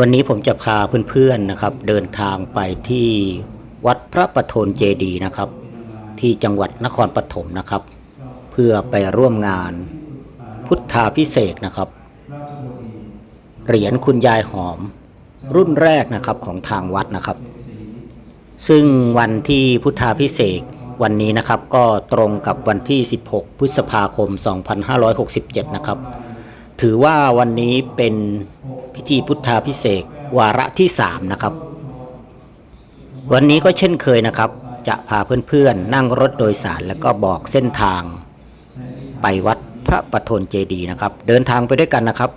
วันนี้ผมจะพาเพื่อนๆนะครับ เดินทางไปที่วัดพระประโทนเจดีนะครับ ที่จังหวัดนครปฐมนะครับ เพื่อไปร่วมงานพุทธาพิเศษนะครับเหรียญคุณยายหอม รุ่นแรกนะครับของทางวัดนะครับ ซึ่งวันที่พุทธาพิเศษวันนี้นะครับก็ตรงกับวันที่ 16 พฤษภาคม 2567 นะครับ ถือว่าวันนี้เป็น พิธีพุทธาพิเศษวาระที่3นะครับ วันนี้ก็เช่นเคยนะครับ จะพาเพื่อนๆ นั่งรถโดยสารแล้วก็บอกเส้นทาง ไปวัดพระประทนเจดีนะครับ เดินทางไปด้วยกันนะครับ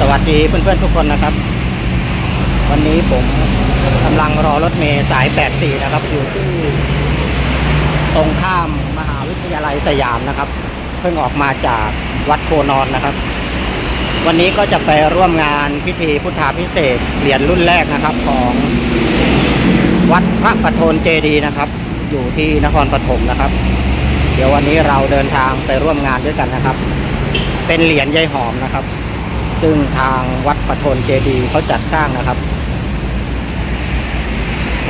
สวัสดีเพื่อนๆทุกคนนะครับ วันนี้ผมกำลังรอรถเมล์สาย 84 นะครับ อยู่ที่ตรงข้ามมหาวิทยาลัยสยามนะครับ เพิ่งออกมาจากวัดโคนอนนะครับ วันนี้ก็จะไปร่วมงานพิธีพุทธาพิเศษเหรียญรุ่นแรกนะครับของวัดพระประโทนเจดีนะครับ อยู่ที่นครปฐมนะครับ เดี๋ยววันนี้เราเดินทางไปร่วมงานด้วยกันนะครับ เป็นเหรียญยายหอมนะครับ ซึ่งทางวัดประโทนเจดีเขาจัดสร้างนะครับ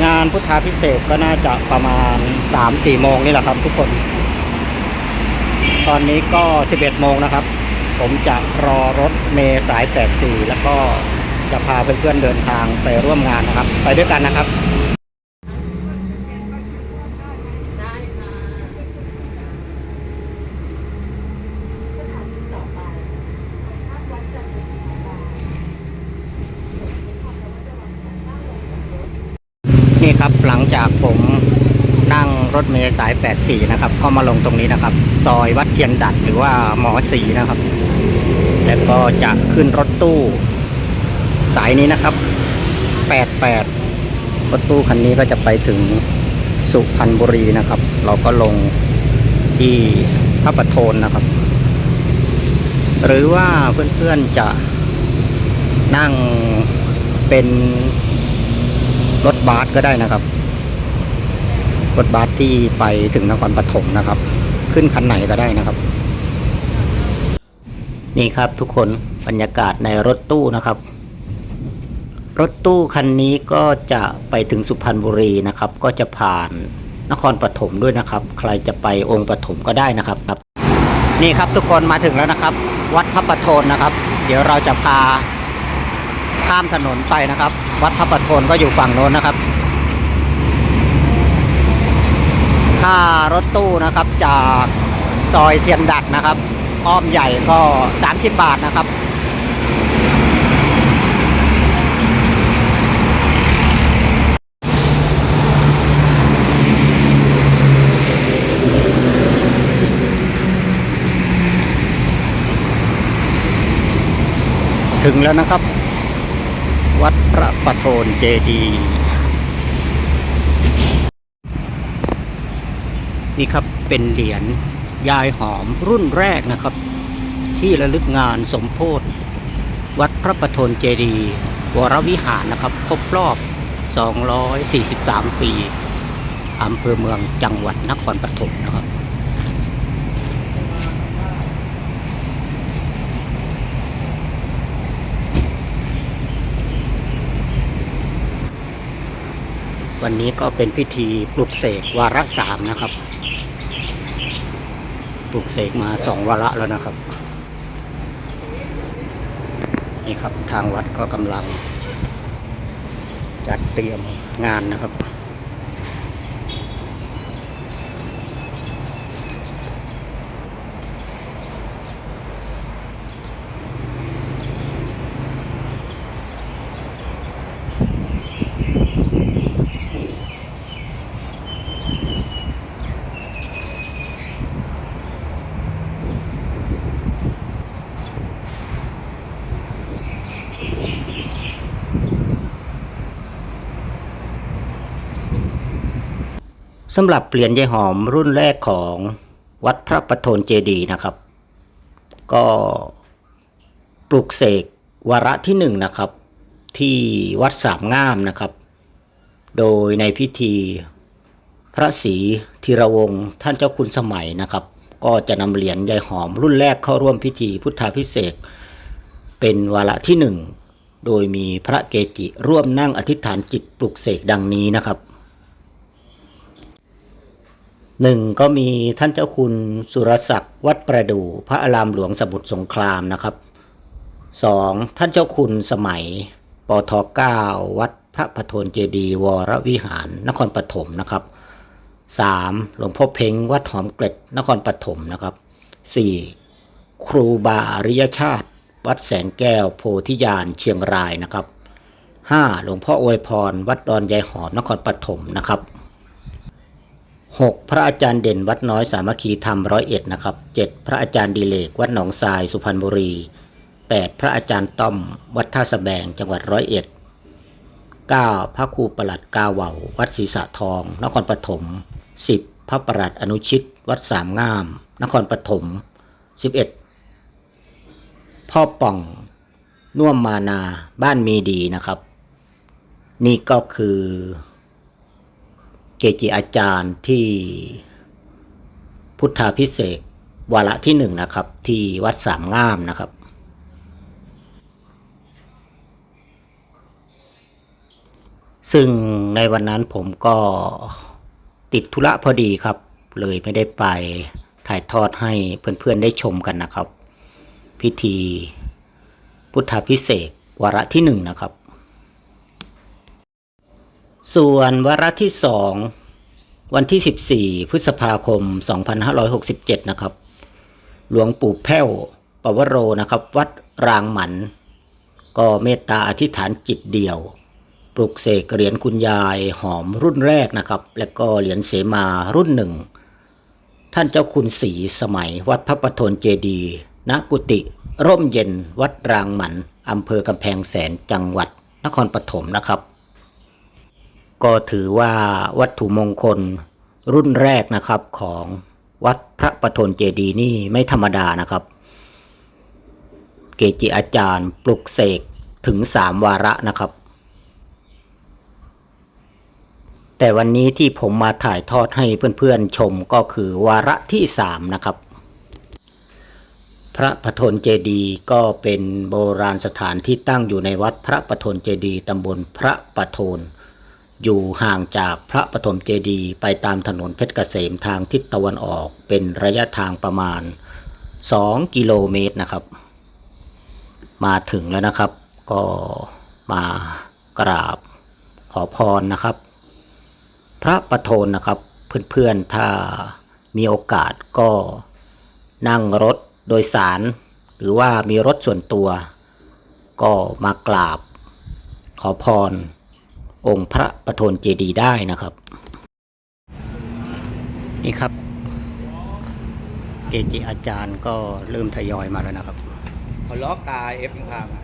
งานพุทธาพิเศษกก็น่าจะประมาณ 3-4 โมงนี่แหละครับทุกคน ตอนนี้ก็ 11 โมงนะครับ ผมจะรอรถเมล์สาย 84 แล้วก็จะพาเพื่อนๆเดินทางไปร่วมงานนะครับ ไปด้วยกันนะครับนี่ครับหลังจากผมนั่งรถเมล์สาย 84 นะครับ ก็มาลงตรงนี้นะครับ ซอยวัดเทียนดัดหรือว่าหมอสีนะครับ แล้วก็จะขึ้นรถตู้ สายนี้นะครับ 88 รถตู้คันนี้ก็จะไปถึงสุพรรณบุรีนะครับ เราก็ลงที่พระประโทนนะครับ หรือว่าเพื่อนๆจะนั่งเป็นรถบัสก็ได้นะครับ รถบัสที่ไปถึงนครปฐมนะครับ ขึ้นคันไหนก็ได้นะครับ นี่ครับทุกคนบรรยากาศในรถตู้นะครับ รถตู้คันนี้ก็จะไปถึงสุพรรณบุรีนะครับ ก็จะผ่านนครปฐมด้วยนะครับ ใครจะไปองค์ปฐมก็ได้นะครับครับ นี่ครับทุกคนมาถึงแล้วนะครับ วัดพระประโทนนะครับ เดี๋ยวเราจะพาข้ามถนนไปนะครับ วัดพระประโทนก็อยู่ฝั่งโน้นนะครับค่ารถตู้นะครับจากซอยเทียนดัดนะครับ อ้อมใหญ่ก็ 30 บาทนะครับ ถึงแล้วนะครับ วัดพระประโทนเจดีย์นี่ครับเป็นเหรียญ ยายหอมรุ่นแรกนะครับ ที่ระลึกงานสมโพธิวัดพระประทนเจดีย์วรวิหารนะครับ ครบรอบ 243 ปีอำเภอเมืองจังหวัดนครปฐมนะครับวันนี้ก็เป็นพิธีปลุกเสกวาระสามนะครับ ปลุกเสกมาสองวาระแล้วนะครับ นี่ครับทางวัดก็กำลัง จัดเตรียมงานนะครับ สำหรับเหรียญยายหอมรุ่นแรกของวัดพระประโทนเจดีย์นะครับ ก็ปลุกเสกวาระที่หนึ่งนะครับ ที่วัดสามงามนะครับ โดยในพิธีพระศรีธีรวงศ์ท่านเจ้าคุณสมัยนะครับ ก็จะนำเหรียญยายหอมรุ่นแรกเข้าร่วมพิธีพุทธาพิเศษเป็นวาระที่หนึ่งโดยมีพระเกจิร่วมนั่งอธิษฐานจิตปลุกเสกดังนี้นะครับ หนึ่งก็มีท่านเจ้าคุณสุรศักดิ์วัดประดู่พระอารามหลวงสมุทรสงครามนะครับสองท่านเจ้าคุณสมัยปทเก้าวัดพระปฐนเจดีย์วรวิหาร นครปฐมนะครับสามหลวงพ่อเพ้งวัดหอมเกล็ดนครปฐมนะครับสี่ครูบาอริยชาติ วัดแสงแก้วโพธิญาณเชียงรายนะครับห้าหลวงพ่ออวยพร วัดดอนยายหอมนครปฐมนะครับ 6. พระอาจารย์เด่นวัดน้อยสามัคคีธรรมร้อยเอ็ดนะครับ 7. พระอาจารย์ดีเลกวัดหนองทรายสุพรรณบุรี 8. พระอาจารย์ต้อม วัดท่าสะแบงจังหวัดร้อยเอ็ด 9. พระครูประหลัดกาเหว่าวัดศรีสะทอง นครปฐม 10. พระประหลัดอนุชิต วัดสามงาม นครปฐม 11. พ่อป่องน่วมมานาบ้านมีดีนะครับ นี่ก็คือ กจิอาจารย์ที่พุทธาพิเศษวาระที่หนึ่งนะครับ ที่วัดสามงามนะครับ ซึ่งในวันนั้นผมก็ติดธุระพอดีครับ เลยไม่ได้ไปถ่ายทอดให้เพื่อนๆได้ชมกันนะครับ พิธีพุทธาพิเศษวาระที่หนึ่งนะครับ ส่วนวาระที่สองวันที่ 14 พฤษภาคม 2567 นะครับ หลวงปู่แพ้วปวโรนะครับ วัดรางหมัน ก็เมตตาอธิษฐานจิตเดียว ปลุกเสกเหรียญคุณยายหอมรุ่นแรกนะครับ และก็เหรียญเสมารุ่นหนึ่ง ท่านเจ้าคุณศรีสมัย วัดพระประทนเจดีณกุฏิร่มเย็นวัดรางหมันอำเภอกำแพงแสนจังหวัด นครปฐมนะครับ ก็ถือว่าวัตถุมงคลรุ่นแรกนะครับของวัดพระประทนเจดีนี่ไม่ธรรมดานะครับ เกจิอาจารย์ปลุกเสกถึงสามวาระนะครับ แต่วันนี้ที่ผมมาถ่ายทอดให้เพื่อนๆชมก็คือวาระที่สามนะครับ พระปฐนเจดีก็เป็นโบราณสถานที่ตั้งอยู่ในวัดพระปฐนเจดีตำบลพระปฐน อยู่ห่างจากพระปฐมเจดีย์ไปตามถนนเพชรเกษมทางทิศตะวันออกเป็นระยะทางประมาณ 2 กิโลเมตรนะครับ มาถึงแล้วนะครับ ก็มากราบขอพรนะครับ พระประโทนนะครับเพื่อนๆถ้ามีโอกาสก็นั่งรถโดยสาร หรือว่ามีรถส่วนตัว ก็มากราบขอพร องค์พระประโทนเจดีได้นะครับ นี่ครับ เกจิอาจารย์ก็เริ่มทยอยมาแล้วนะครับเขาล็อกตาเอฟยังพามา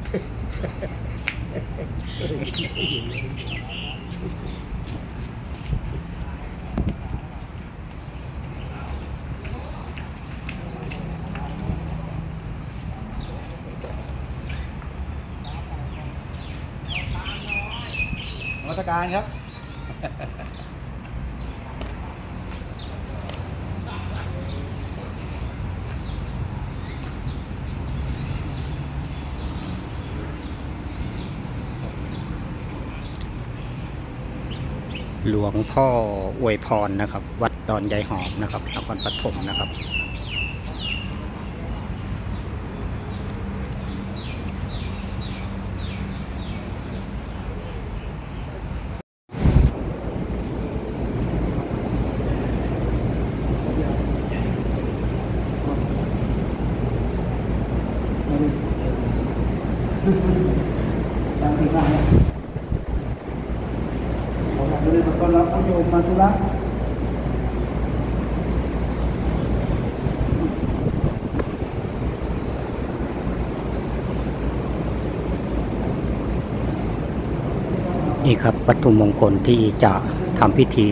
สการครับ หลวงพ่ออวยพรนะครับ วัดดอนยายหอมนะครับนครปฐมนะครับ ตามที่ได้ขออยากเลยมาต้อนรับน้องโยมมาธุระนี่ครับวัตถุมงคลที่จะทำพิธี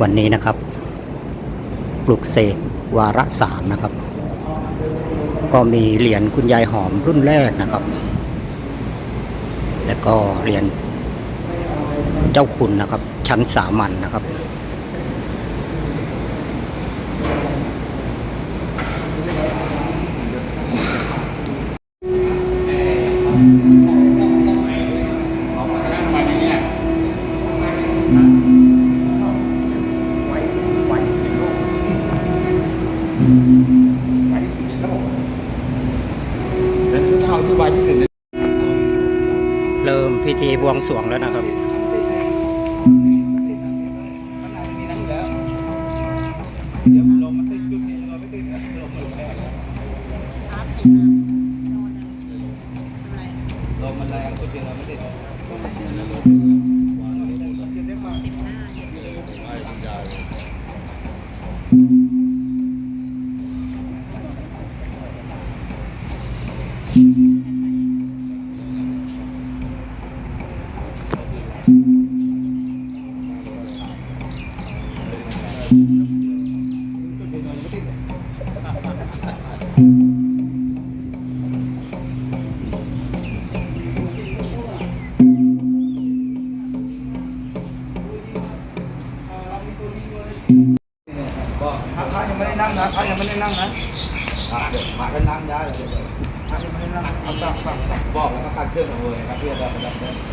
วันนี้นะครับ ปลุกเสกวาระสามนะครับ ก็มีเหรียญคุณยายหอมรุ่นแรกนะครับ แล้วก็เหรียญเจ้าคุณนะครับ ชั้นสามัญนนะครับ วงสรวงแล้วนะครับ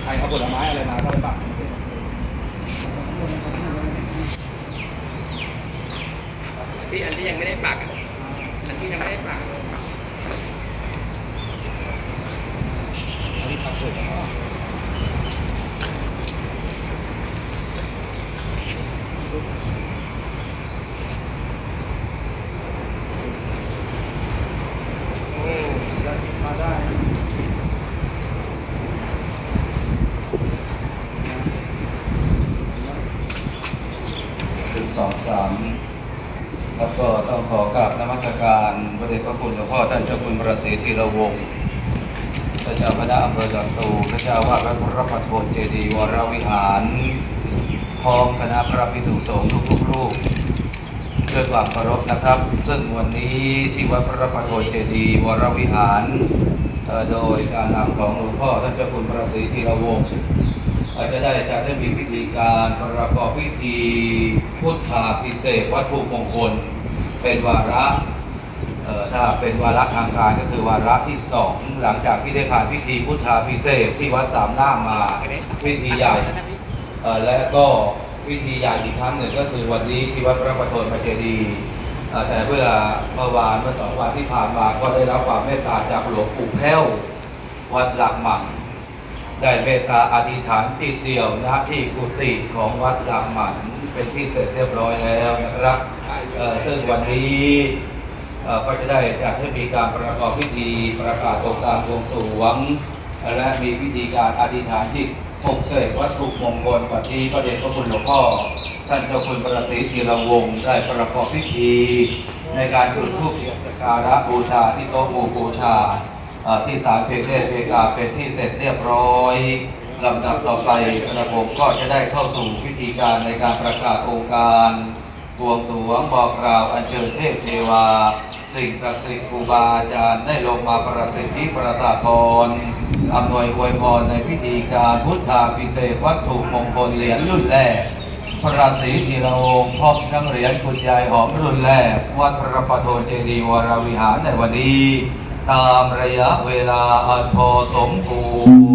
ใครเอาผลไม้อะไรมาก็ไปปักที่อันที่ยังไม่ได้ปักอันที่ยังไม่ได้ปักอันนี้ปักเสร็จมาได้ ถึงสองสามแล้วก็ต้องขอกราบนมัสการพระเดชพระ คุณหลวงพ่อท่านเจ้าคุณประสิทธิระวงศ์พระเจ้าคณะอำเภอจอมตูพระเจ้าวาดวัดพระปัทโทนเจดียวรวิหารพร้อมคณะพระภิกษุสงฆ์ทุกๆรูปด้วยความเคารพนะครับ ซึ่งวันนี้ที่วัดพระปัทโทนเจดียวรวิหาร โดยการนำของหลวงพ่อท่านเจ้าคุณประสิทธิระวงศ์อาจจะได้จัดให้มีพิธีการประกอบพิธีพุทธาพิเศษวัตถุมงคล เป็นวาระ ถ้าเป็นวาระทางการก็คือวาระที่สองหลังจากที่ได้ผ่านพิธีพุทธาพิเศษกที่วัดสามน้ามาพิธีใหญ่เอ่อและก็พิธีใหญ่อีกครั้งหนึ่งก็คือวันนี้ที่วัดพระประโทนพระเจดีย์เอ่อแต่เมื่อเมื่อวานเมื่อสองวันที่ผ่านมาก็ได้รับความเมตตาจากหลวงปู่แพ้ววัดหลักหมั่งได้เมตตาอธิษฐานจิตเดียวณที่กุฏิของวัดหลังหมันเป็นที่เสร็จเรียบร้อยแล้วนะครับเอ่อซึ่งวันนี้เอ่อ ก็จะได้จัดให้มีการประกอบพิธีประกาศองค์การวงสวง และมีพิธีการอธิษฐานจิตปลุกเสกวัตถุมงคลปัจจีพระเดชพระคุณหลวงพ่อท่านเจ้าคุณประสิทธิธีรวงศ์ได้ประกอบพิธี ในการจุดธูปสักการะบูชาที่โต๊ะหมู่บูชาที่ศาลเพลเทศเพกาเป็นที่เสร็จเรียบร้อยลำดับต่อไประผมก็จะได้เข้าสู่พิธีการในการประกาศองค์การ บวงสรวงบอกกล่าวอัญเชิญเทพเทวา สิ่งศักดิ์สิทธิ์ครูบาอาจารย์ได้ลงมาประสิทธิประสาทพรอำนวยอวยพรในพิธีการพุทธาพิเศษวัตถุมงคลเหรียญรุ่นแรก พระศรีธีระวงศ์พร้อมทั้งเหรียญคุณยายหอมรุ่นแรก วัดพระปโทนเจดีวรวิหารในวันนี้ ตามระยะเวลาอันพอสมควร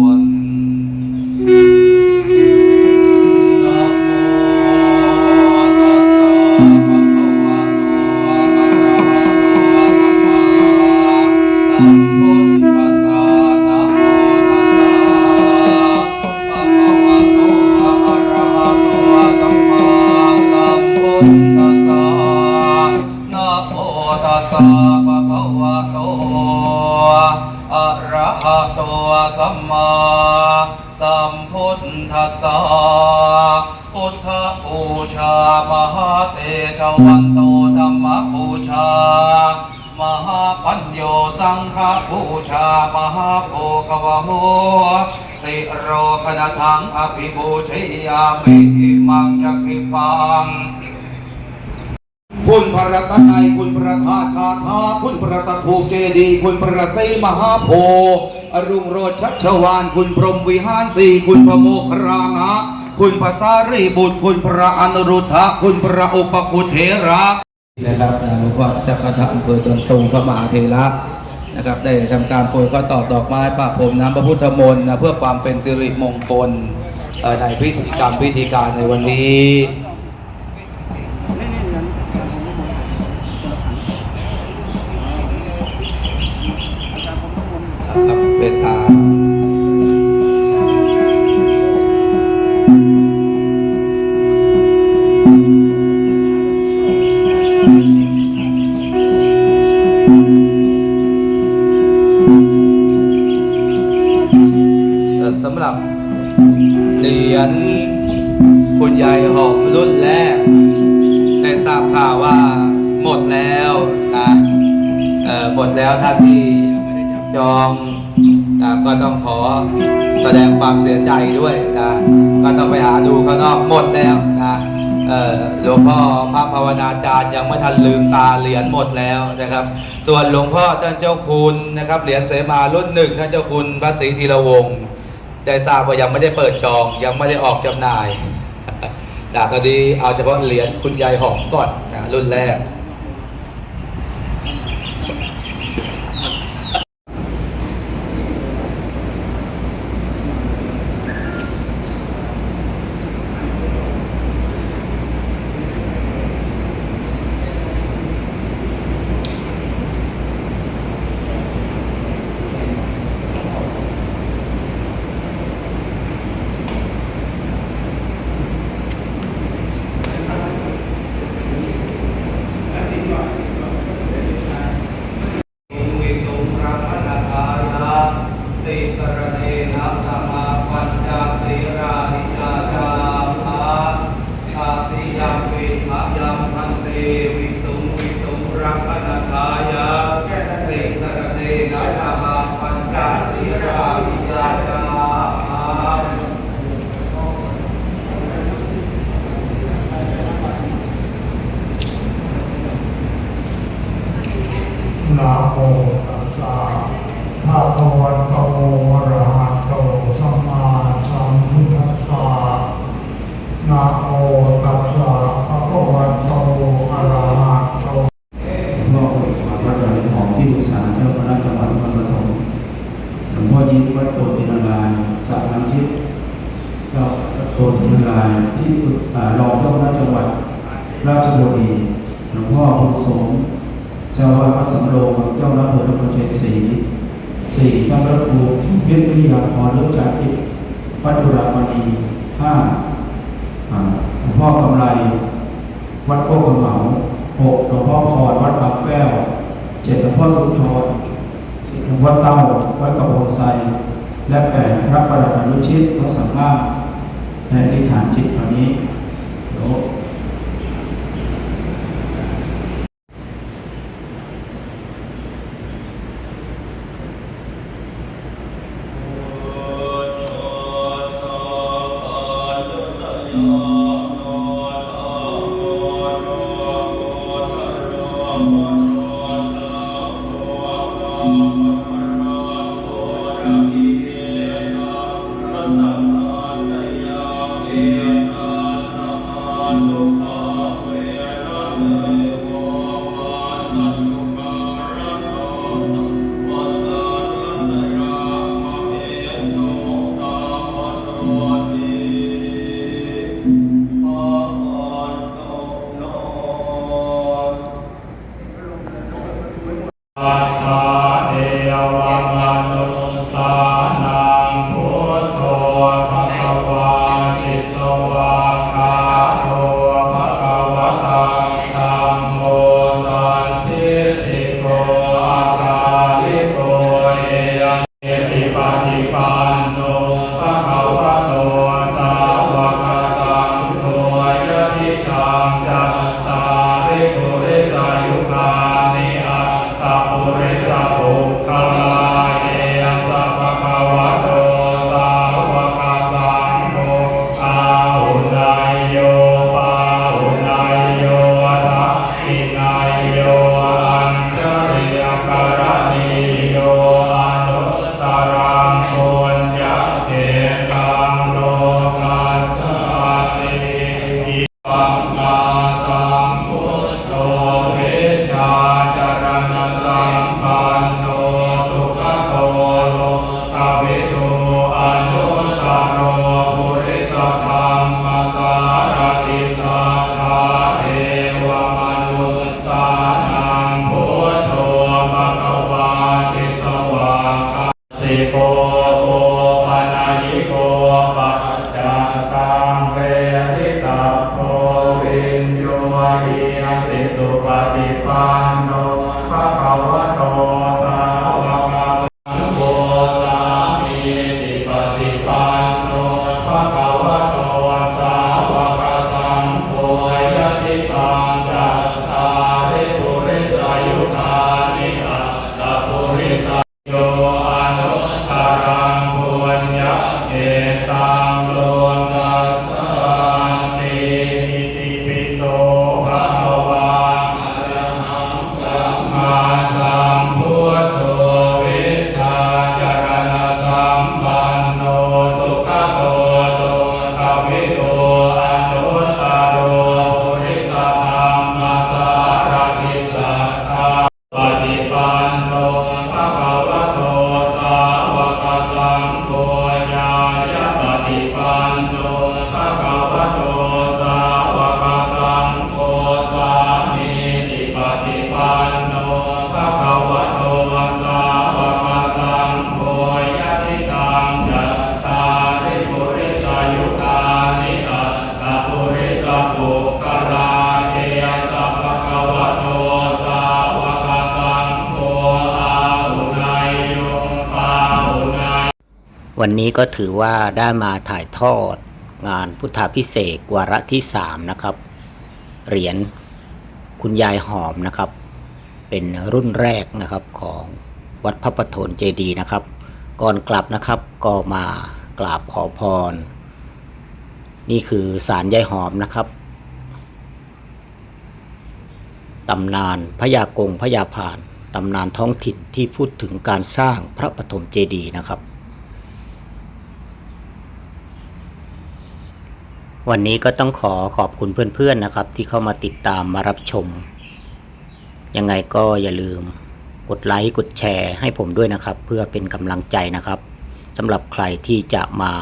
ตัสสะภะคะวะโตอะระหะโตสัมมาสัมพุทธัสสะพุทธบูชามหาเตชะวันโตธรรมบูชามหาปัญโยสังฆบูชามหาโภควะโหติโรคณทังอภิบูชยามิอิมังจักิปังคุณพระรัตนัย รีคุณพระศรีมหาโพอรุงโรจนชัชวานคุณพรหมวิหารสีคุณพระโมคครางะคุณพระสารีบุตรคุณพระอนุรุทธะคุณพระอุปคุเถระนะครับหลวงพ่อเจ้าคณะอำเภอจนตูพระมหาเถระนะครับ ได้ทำการโปรยข้อตอกดอกไม้ประพรมน้ำพระพุทธมนต์นะเพื่อความเป็นสิริมงคลในพิธีกรรมพิธีการในวันนี้ สำหรับเหรียญคุณยายหอมรุ่นแรก ได้ทราบข่าวว่าหมดแล้วนะหมดแล้วท่านที่จองนะก็ต้องขอแสดงความเสียใจด้วยนะก็ต้องไปหาดูข้างนอกหมดแล้วนะหลวงพ่อพระภาวนาจารย์ยังไม่ทันลืมตาเหรียญหมดแล้วนะครับ ส่วนหลวงพ่อท่านเจ้าคุณนะครับเหรียญเสมารุ่นหนึ่งท่านเจ้าคุณพระศรีธีรวงศ์ ได้ทราบว่ายังไม่ได้เปิดจองยังไม่ได้ออกจำหน่ายดาบดีเอาเฉพาะเหรียญคุณยายหอมก่อนนะรุ่นแรก วิตุมรัมนาทายาติกรเนนะสมาปัญจติรานิจาจาภาอาติยัมวิอายัมพันเตวิตุมวิตุมรัมนาทายาติกรเนนะสมาปัญจติรานิจาจาภา นะโมตัสสะภะคะวะโตอะระหะโตสัมมาสัมพุทธัสสะนะโมตัสสะภะคะวะโตอะระหะโต หลวงพ่อเอกวัดวัดดอนหอมที่ปรึกษาเจ้าคณะจังหวัดนครปฐมหลวงพ่อยิ้มวัดโพธินารายณ์สระน้ำทิพย์เจ้าวัดโพธินารายณ์ที่ปรึกอ่ารองเจ้าคณะจังหวัดราชบุรีหลวง พ่อบุญสมเจ้าวัดวัดสำโรงเจ้ารับเพื่อนคนชัยศรีสี่ท่านพระครูเพียรวิทยาพรเลิศจากติบวัดดุรามณีห้าหลวงพ่อกำไร วัดโคกขมาหกหลวงพ่อพรวัดบางแก้วเจ็ดหลวงพ่อสุนทรสิบหลวงพ่อเต้าวัดกับวงไซและแปดพระประหลัดอนุชิตวัดสังฆาในอธิฐานจิตคราวนี้เดี๋ยว วันนี้ก็ถือว่าได้มาถ่ายทอดงานพุทธาพิเศษวาระที่ 3 นะครับ เหรียญคุณยายหอมนะครับ เป็นรุ่นแรกนะครับของวัดพระประทนเจดีนะครับ ก่อนกลับนะครับก็มากราบขอพร นี่คือสารยายหอมนะครับตำนานพญากงพญาพานตำนานท้องถิ่นที่พูดถึงการสร้างพระปฐมเจดีย์นะครับ วันนี้ก็ต้องขอขอบคุณเพื่อนๆนะครับ ที่เข้ามาติดตามมารับชม ยังไงก็อย่าลืมกดไลค์กดแชร์ให้ผมด้วยนะครับ เพื่อเป็นกำลังใจนะครับสำหรับใครที่จะมา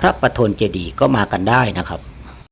พระประทนเจดีย์ก็มากันได้นะครับ